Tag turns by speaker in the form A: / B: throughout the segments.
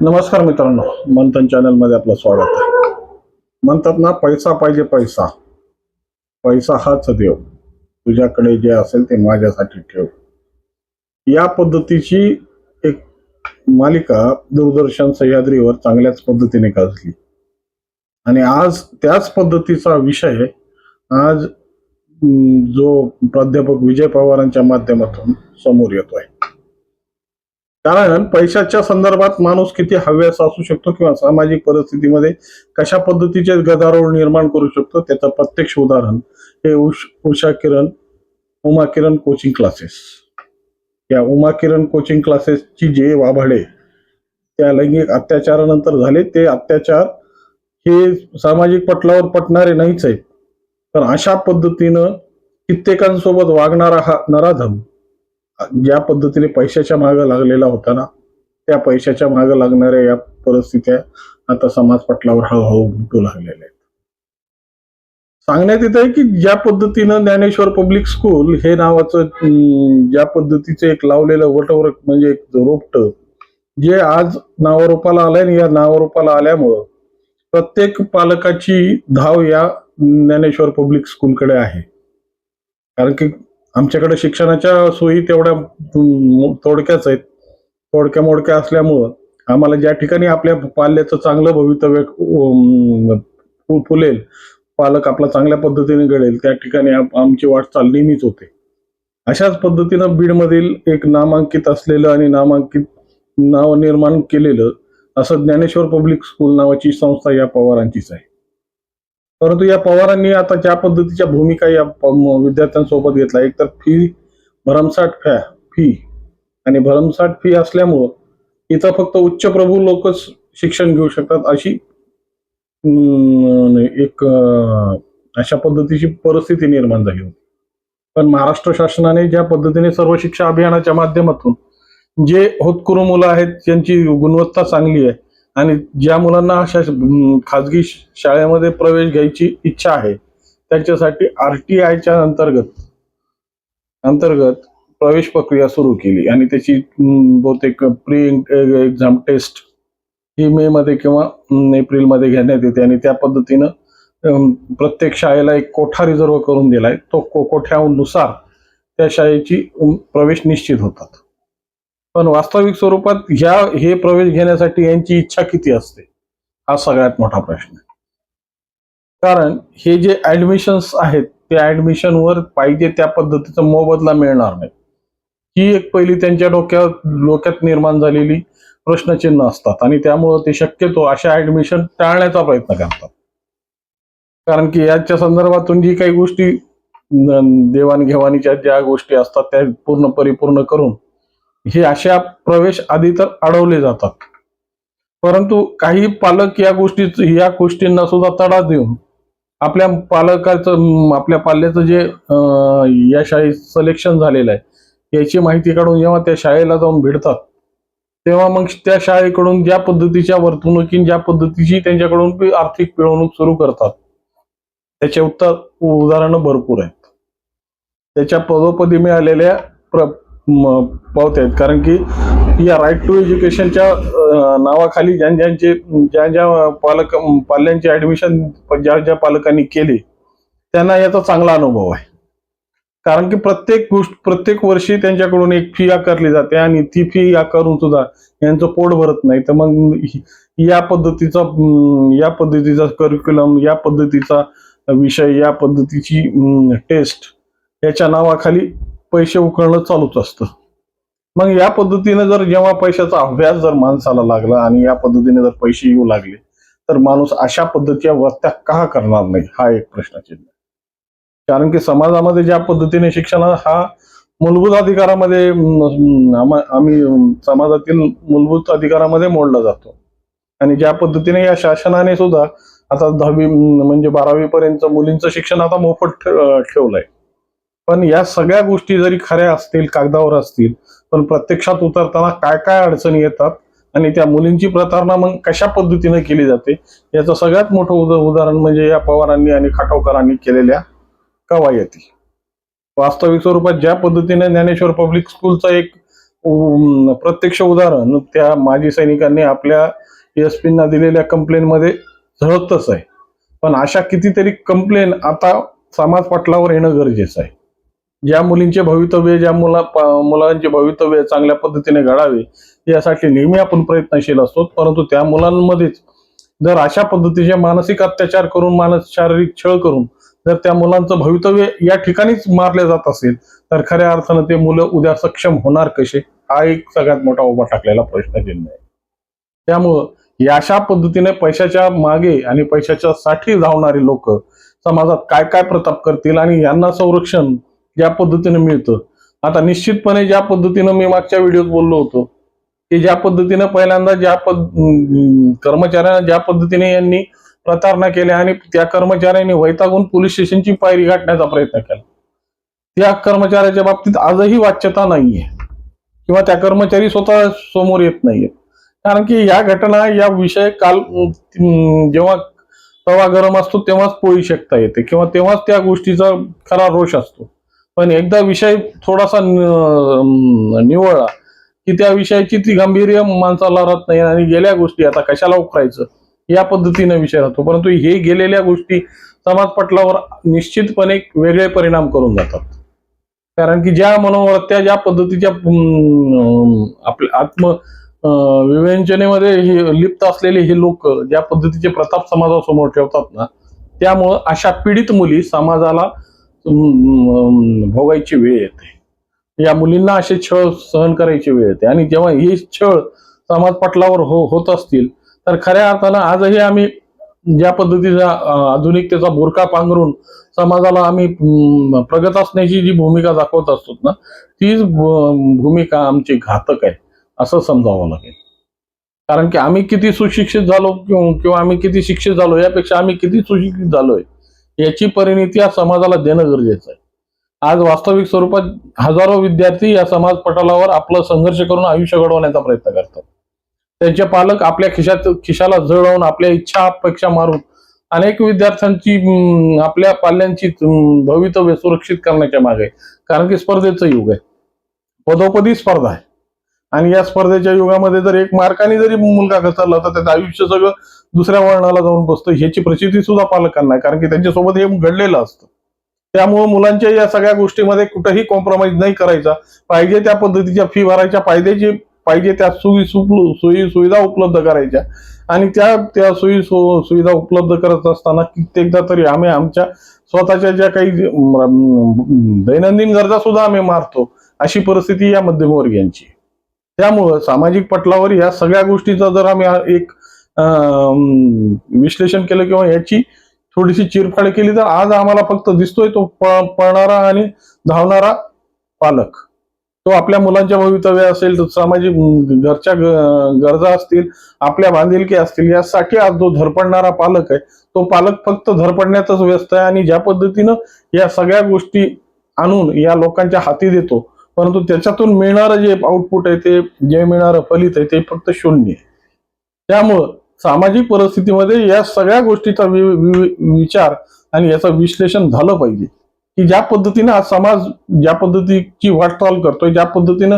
A: नमस्कार मित्रांनो मंथन चॅनलमध्ये आपलं स्वागत आहे. म्हणतात ना पैसा पाहिजे पैसा. पैसा हाच देव. तुझ्याकडे जे असेल ते माझ्यासाठी ठेव. या पद्धतीची एक मालिका दूरदर्शन सह्याद्रीवर चांगल्याच पद्धतीने गाजली. आणि आज त्याच पद्धतीचा विषय आज जो प्राध्यापक विजय पवारांच्या माध्यमातून समोर येतोय. कारण पैशाच्या संदर्भात माणूस किती हव्यास असू शकतो किंवा सामाजिक परिस्थितीमध्ये कशा पद्धतीचे गदारोळ निर्माण करू शकतो त्याचं प्रत्यक्ष उदाहरण हे उष उषा किरण उमा किरण कोचिंग क्लासेस या उमा किरण कोचिंग क्लासेसची जे वाभाडे त्या लैंगिक अत्याचारानंतर झाले ते अत्याचार हे सामाजिक पटलावर पटणारे नाहीच आहेत. तर अशा पद्धतीनं कित्येकांसोबत वागणारा हा नराधम ज्या पद्धतीने पैशाच्या मागे लागलेला होता ना त्या पैशाच्या मागे लागणाऱ्या या परिस्थित्या आता समाज पटलावर हळूहळू उमटू लागलेल्या आहेत. सांगण्यात येत आहे की ज्या पद्धतीनं ज्ञानेश्वर पब्लिक स्कूल हे नावाचं ज्या पद्धतीचं एक लावलेलं वटवर म्हणजे एक रोपट जे आज नावारूपाला आलंय आणि या नावारूपाला आल्यामुळं प्रत्येक पालकाची धाव या ज्ञानेश्वर पब्लिक स्कूलकडे आहे. कारण की आमच्याकडे शिक्षणाच्या सोयी तेवढ्या थोडक्याच आहेत. थोडक्या मोडक्या असल्यामुळं आम्हाला ज्या ठिकाणी आपल्या पाल्याचं चांगलं भवितव्य फुलेल पालक आपला चांगल्या पद्धतीने घडेल त्या ठिकाणी आमची वाटचाल नेहमीच होते. अशाच पद्धतीनं बीडमधील एक नामांकित असलेलं आणि नामांकित नाव निर्माण केलेलं असं ज्ञानेश्वर पब्लिक स्कूल नावाची संस्था या पवारांचीच आहे. परंतु या पवारांनी आता ज्या पद्धतीच्या भूमिका या विद्यार्थ्यांसोबत घेतला एक तर फी भरमसाठ फॅ फी आणि भरमसाठ फी असल्यामुळं इथं फक्त उच्च प्रभू लोकच शिक्षण घेऊ शकतात अशी एक अशा पद्धतीची परिस्थिती निर्माण झाली होती. पण महाराष्ट्र शासनाने ज्या पद्धतीने सर्व शिक्षा अभियानाच्या माध्यमातून जे होतकुरू मुलं आहेत ज्यांची गुणवत्ता चांगली आहे आणि ज्या मुलांना अशा खाजगी शाळेमध्ये प्रवेश घ्यायची इच्छा आहे त्याच्यासाठी आर टी आयच्या अंतर्गत अंतर्गत प्रवेश प्रक्रिया सुरू केली. आणि त्याची बहुतेक प्री एक्झाम टेस्ट ही मे मध्ये किंवा एप्रिलमध्ये घेण्यात येते. आणि त्या पद्धतीनं प्रत्येक शाळेला एक कोठा रिझर्व करून दिलाय. तो को- कोठ्यानुसार त्या शाळेची प्रवेश निश्चित होतात. पण वास्तविक स्वरूपात ह्या हे प्रवेश घेण्यासाठी यांची इच्छा किती असते? हा सगळ्यात मोठा प्रश्न आहे. कारण हे जे ऍडमिशन्स आहेत त्या ऍडमिशनवर पाहिजे त्या पद्धतीचा मोबदला मिळणार नाही. ही एक पहिली त्यांच्या डोक्यात डोक्यात निर्माण झालेली प्रश्नचिन्ह असतात आणि त्यामुळं ते शक्यतो अशा ऍडमिशन टाळण्याचा प्रयत्न करतात. कारण की याच्या संदर्भातून जी काही गोष्टी देवाणघेवाणीच्या ज्या गोष्टी असतात त्या पूर्ण परिपूर्ण करून हे अशा प्रवेश आधी तर अडवले जातात. परंतु काही पालक या गोष्टी या गोष्टींना सुद्धा तडा देऊन आपल्या पालकाचं आपल्या पाल्याचं जे या शाळेत सिलेक्शन झालेलं आहे याची माहिती काढून जेव्हा त्या शाळेला जाऊन भेटतात तेव्हा मग त्या शाळेकडून ज्या पद्धतीच्या वर्तणुकीन ज्या पद्धतीची त्यांच्याकडून आर्थिक पिळवणूक सुरू करतात त्याचे उत्तर उदाहरणं भरपूर आहेत. त्याच्या पदोपदी मिळालेल्या प्र पावत आहेत कारण की या राईट टू एज्युकेशनच्या नावाखाली ज्या ज्यांचे ज्या ज्या पालक पाल्यांचे ऍडमिशन ज्या ज्या पालकांनी केले त्यांना याचा चांगला अनुभव आहे. कारण की प्रत्येक गोष्ट प्रत्येक वर्षी त्यांच्याकडून एक फी आकारली जाते आणि ती फी आकारून सुद्धा यांचं पोट भरत नाही. तर मग या पद्धतीचा या पद्धतीचा करिक्युलम या पद्धतीचा विषय या पद्धतीची टेस्ट याच्या नावाखाली पैसे उकळणं चालूच असतं. मग या पद्धतीने जर जेव्हा पैशाचा अभ्यास जर माणसाला लागला आणि या पद्धतीने जर पैसे येऊ लागले तर माणूस अशा पद्धतीच्या वत्या का करणार नाही? हा एक प्रश्नचिन्ह कारण की समाजामध्ये ज्या पद्धतीने शिक्षण हा मूलभूत अधिकारामध्ये आम्ही समाजातील मूलभूत अधिकारामध्ये मोडला जातो. आणि ज्या पद्धतीने या शासनाने सुद्धा आता दहावी म्हणजे बारावी पर्यंत मुलींचं शिक्षण आता मोफत ठेवलंय. पण या सगळ्या गोष्टी जरी खऱ्या असतील कागदावर असतील पण प्रत्यक्षात उतरताना काय काय अडचणी येतात आणि त्या मुलींची प्रतारणा मग कशा पद्धतीने केली जाते याचं सगळ्यात मोठं उद उदाहरण म्हणजे या पवारांनी आणि खाटोकरांनी केलेल्या कवायती. वास्तविक स्वरूपात ज्या पद्धतीने ज्ञानेश्वर पब्लिक स्कूलचा एक प्रत्यक्ष उदाहरण त्या माजी सैनिकांनी आपल्या एस पींना दिलेल्या कंप्लेनमध्ये झळकतच आहे. पण अशा कितीतरी कंप्लेन आता समाज पटलावर येणं गरजेचं आहे. ज्या मुलींचे भवितव्य ज्या मुला मुलांचे भवितव्य चांगल्या पद्धतीने घडावे यासाठी नेहमी आपण प्रयत्नशील असतो. परंतु त्या मुलांमध्येच जर अशा पद्धतीचे मानसिक अत्याचार करून मानस शारीरिक छळ करून जर त्या मुलांचं भवितव्य या ठिकाणीच मारले जात असेल तर खऱ्या अर्थानं ते मुलं उद्या सक्षम होणार कसे? हा एक सगळ्यात मोठा उभा टाकलेला प्रश्न प्रश्नचिन्ह आहे. त्यामुळं या अशा पद्धतीने पैशाच्या मागे आणि पैशाच्या साठी धावणारी लोक समाजात काय काय प्रताप करतील आणि यांना संरक्षण ज्या पद्धतीने मिळतं. आता निश्चितपणे ज्या पद्धतीनं मी मागच्या व्हिडिओत बोललो होतो की ज्या पद्धतीनं पहिल्यांदा ज्या पद कर्मचाऱ्यांना ज्या पद्धतीने यांनी प्रतारणा केल्या आणि त्या कर्मचाऱ्यांनी वैतागून पोलीस स्टेशनची पायरी गाठण्याचा प्रयत्न केला. त्या कर्मचाऱ्याच्या बाबतीत आजही वाच्यता नाहीये. किंवा त्या कर्मचारी स्वतः समोर येत नाहीयेत कारण की या घटना या विषय काल जेव्हा तवा गरम असतो तेव्हाच पोळी शकता येते. किंवा तेव्हाच त्या गोष्टीचा खरा रोष असतो. पण एकदा विषय थोडासा निवळला की त्या विषयाची ती गांभीर्य माणसाला राहत नाही आणि गेल्या गोष्टी आता कशाला उकरायचं? या पद्धतीने विषय राहतो. परंतु हे गेलेल्या गोष्टी समाज पटलावर निश्चितपणे वेगळे परिणाम करून जातात. कारण की ज्या मनोवृत्त्या ज्या पद्धतीच्या आपल्या आत्म अं, विवेचनेमध्ये हे लिप्त असलेले हे लोक ज्या पद्धतीचे प्रताप समाजासमोर ठेवतात ना त्यामुळं अशा पीडित मुली समाजाला भोगायची वेळ येते. या मुलींना असे छळ सहन करायची वेळ येते. आणि जेव्हा हे छळ समाज पटलावर हो होत असतील तर खऱ्या अर्थानं आजही आम्ही ज्या पद्धतीचा आधुनिकतेचा बुरका पांघरून समाजाला आम्ही प्रगत असण्याची जी भूमिका दाखवत असतो ना तीच भूमिका आमची घातक आहे असं समजावं लागेल. कारण की आम्ही किती सुशिक्षित झालो किंवा किंवा आम्ही किती शिक्षित झालो यापेक्षा आम्ही किती सुशिक्षित झालोय याची परिणिती या समाजाला देणं गरजेचं आहे. आज वास्तविक स्वरूपात हजारो विद्यार्थी या समाज पटलावर आपलं संघर्ष करून आयुष्य घडवण्याचा प्रयत्न करतात. त्यांचे पालक आपल्या खिशात खिशाला जळवून आपल्या इच्छा अपेक्षा मारून अनेक विद्यार्थ्यांची आपल्या पाल्यांची भवितव्य सुरक्षित करण्याच्या मागे कारण की स्पर्धेचं युग आहे. पदोपदी स्पर्धा आहे. आणि या स्पर्धेच्या युगामध्ये जर एक मार्काने जरी मुलगा घसरला तर त्याचं आयुष्य सगळं दुसऱ्या वळणाला जाऊन बसतं. ह्याची प्रचिती सुद्धा पालकांना आहे. कारण की त्यांच्यासोबत हे घडलेलं असतं. त्यामुळे मुलांच्या या सगळ्या गोष्टीमध्ये कुठंही कॉम्प्रोमाइज नाही करायचा. पाहिजे त्या पद्धतीच्या फी भरायच्या पाहिजे पाहिजे त्या सोयी सोयी सुविधा उपलब्ध करायच्या. आणि त्या त्या सोयी सुविधा उपलब्ध करत असताना कित्येकदा तरी आम्ही आमच्या स्वतःच्या ज्या काही दैनंदिन गरजा सुद्धा आम्ही मारतो. अशी परिस्थिती या मध्यमवर्गीयांची त्यामुळं सामाजिक पटलावर या सगळ्या गोष्टीचा जर आम्ही एक विश्लेषण केलं किंवा याची थोडीशी चिरफाड केली तर आज आम्हाला फक्त दिसतोय तो पळणारा आणि धावणारा पालक. तो आपल्या मुलांच्या भवितव्य असेल तर सामाजिक घरच्या गरजा असतील आपल्या बांधिलकी असतील यासाठी आज जो धरपडणारा पालक आहे. तो पालक फक्त धरपडण्यातच व्यस्त आहे आणि ज्या पद्धतीनं या सगळ्या गोष्टी आणून या लोकांच्या हाती देतो परंतु त्याच्यातून मिळणारं जे आउटपुट आहे ते जे मिळणारं फलित आहे ते फक्त शून्य आहे. त्यामुळं सामाजिक परिस्थितीमध्ये या सगळ्या गोष्टीचा वि- वि- विचार आणि याचं विश्लेषण झालं पाहिजे. की ज्या पद्धतीनं आज समाज ज्या पद्धतीची वाटचाल करतोय ज्या पद्धतीनं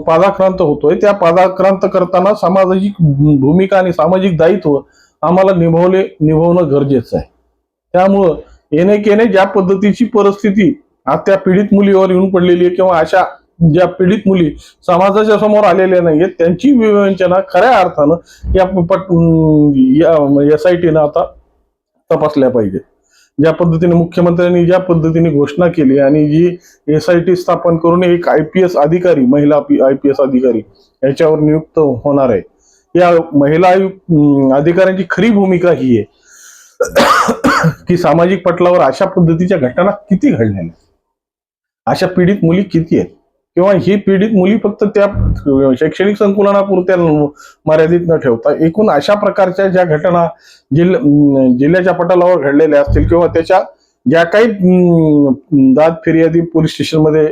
A: पादाक्रांत होतोय त्या पादाक्रांत करताना सामाजिक भूमिका आणि सामाजिक दायित्व आम्हाला निभावले निभावणं गरजेचं आहे. त्यामुळं येणे केने ज्या पद्धतीची परिस्थिती आज त्या पीडित मुलीवर येऊन पडलेली आहे किंवा अशा ज्या पीडित मुली समाजाच्या समोर आलेल्या नाहीयेत त्यांची विवेचना खऱ्या अर्थानं या पट एस आय टीनं आता तपासल्या पाहिजे ज्या पद्धतीने मुख्यमंत्र्यांनी ज्या पद्धतीने घोषणा केली आणि जी एस आय टी स्थापन करून एक आय पी एस अधिकारी महिला आय पी एस अधिकारी याच्यावर नियुक्त होणार आहे. या महिला आयु- अधिकाऱ्यांची खरी भूमिका ही आहे की सामाजिक पटलावर अशा पद्धतीच्या घटना किती घडलेल्या अशा पीडित मुली किती आहेत? किंवा ही पीडित मुली फक्त त्या शैक्षणिक संकुलनापुरत्या मर्यादित न ठेवता एकूण अशा प्रकारच्या ज्या घटना जिल्ह जिल्ह्याच्या पटलावर घडलेल्या असतील किंवा त्याच्या ज्या काही दाद फिर्यादी पोलीस स्टेशनमध्ये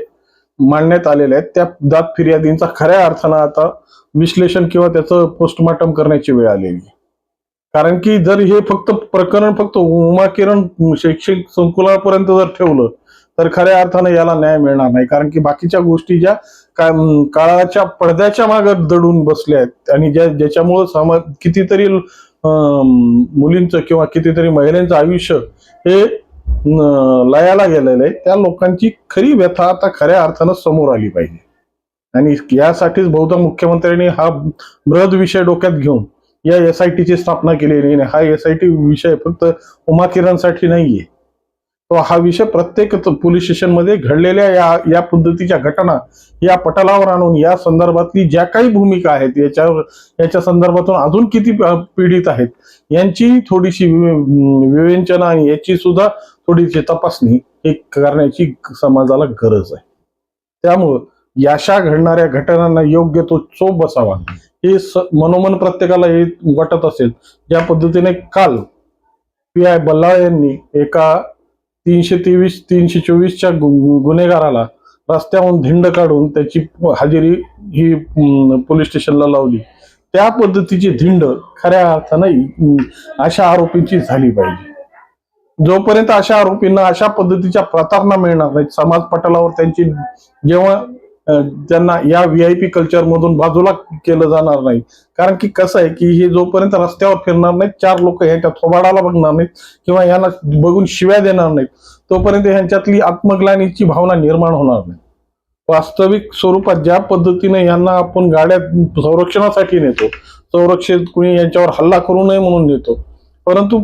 A: मांडण्यात आलेल्या आहेत त्या दाद फिर्यादींचा खऱ्या अर्थानं आता विश्लेषण किंवा त्याचं पोस्टमॉर्टम करण्याची वेळ आलेली कारण की जर हे फक्त प्रकरण फक्त उमा किरण शैक्षणिक संकुलापर्यंत जर ठेवलं तर खऱ्या अर्थानं याला न्याय मिळणार नाही. कारण की बाकीच्या गोष्टी ज्या काळाच्या पडद्याच्या मागे दडून बसल्या आहेत. आणि ज्या ज्याच्यामुळं समाज कितीतरी अं, मुलींचं किंवा कितीतरी महिलांचं आयुष्य हे लयाला गेलेलं आहे त्या लोकांची खरी व्यथा आता खऱ्या अर्थानं समोर आली पाहिजे. आणि यासाठीच बहुधा मुख्यमंत्र्यांनी हा बृहद विषय डोक्यात घेऊन या एस आय टीची स्थापना केलेली आहे. आणि हा एस आय टी विषय फक्त उमा किरणसाठी नाहीये. हा विषय प्रत्येक पोलीस स्टेशनमध्ये घडलेल्या या या पद्धतीच्या घटना या पटलावर आणून या संदर्भातली ज्या काही भूमिका आहेत याच्यावर याच्या संदर्भातून अजून किती पीडित आहेत यांची थोडीशी विवेचना आणि याची सुद्धा थोडीशी तपासणी हे करण्याची समाजाला गरज आहे. त्यामुळं याशा घडणाऱ्या घटनांना योग्य तो चोप बसावा. हे मनोमन प्रत्येकाला हे वाटत असेल. ज्या पद्धतीने काल पी आय बल्लाळ यांनी एका तीनशे तेवीस तीनशे चोवीसच्या गुन्हेगाराला रस्त्याहून धिंड काढून त्याची हजेरी ही पोलीस स्टेशनला लावली. त्या पद्धतीची धिंड खऱ्या अर्थानं अशा आरोपींची झाली पाहिजे. जोपर्यंत अशा आरोपींना अशा पद्धतीच्या प्रतारणा मिळणार नाहीत समाज पटलावर त्यांची जेव्हा त्यांना या व्ही आय पी कल्चरमधून बाजूला केलं जाणार नाही. कारण की कसं आहे की हे जोपर्यंत रस्त्यावर फिरणार नाहीत चार लोक ह्याच्या थोबाडाला बघणार नाहीत किंवा यांना बघून शिव्या देणार नाहीत तोपर्यंत ह्यांच्यातली आत्मग्लानीची भावना निर्माण होणार नाही. वास्तविक स्वरूपात ज्या पद्धतीने यांना आपण गाड्या संरक्षणासाठी नेतो संरक्षित कुणी यांच्यावर हल्ला करू नये म्हणून नेतो परंतु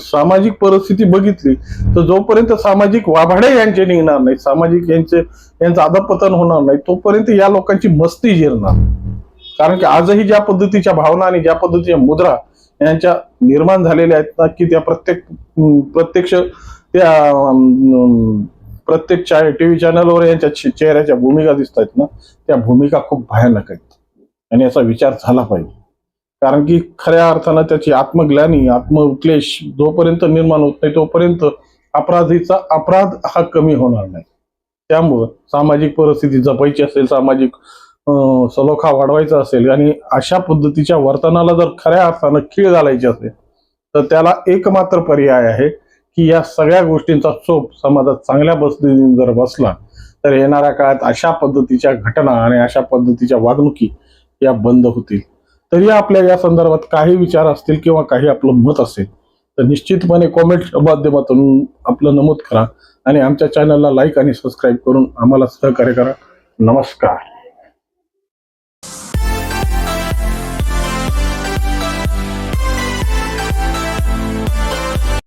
A: सामाजिक परिस्थिती बघितली तर जोपर्यंत सामाजिक वाभाडे यांचे निघणार नाही सामाजिक यांचे यांचं अधपतन होणार नाही तोपर्यंत या लोकांची मस्ती जिरणार. कारण की आजही ज्या पद्धतीच्या भावना आणि ज्या पद्धतीच्या मुद्रा यांच्या निर्माण झालेल्या आहेत ना की त्या प्रत्येक प्रत्यक्ष त्या प्रत्येक प्रत्येक टीव्ही चॅनलवर यांच्या चेहऱ्याच्या भूमिका दिसत आहेत ना त्या भूमिका खूप भयानक आहेत. आणि याचा विचार झाला पाहिजे. कारण की खऱ्या अर्थानं त्याची आत्मग्लानी आत्मक्लेश जोपर्यंत निर्माण होत नाही तोपर्यंत अपराधीचा अपराध हा कमी होणार नाही. त्यामुळं सामाजिक परिस्थिती जपायची असेल सामाजिक सलोखा वाढवायचा असेल आणि अशा पद्धतीच्या वर्तनाला जर खऱ्या अर्थानं खीळ घालायची असेल तर त्याला एकमात्र पर्याय आहे की या सगळ्या गोष्टींचा चोप समाजात चांगल्या पद्धतीने जर बसला तर येणाऱ्या काळात अशा पद्धतीच्या घटना आणि अशा पद्धतीच्या वागणुकी या बंद होतील. तरी आपल्या या संदर्भात काही विचार असतील किंवा काही आपलं मत असेल तर निश्चितपणे कॉमेंट माध्यमातून आपलं नमूद करा आणि आमच्या चॅनलला लाईक आणि सबस्क्राईब करून आम्हाला सहकार्य करा. नमस्कार.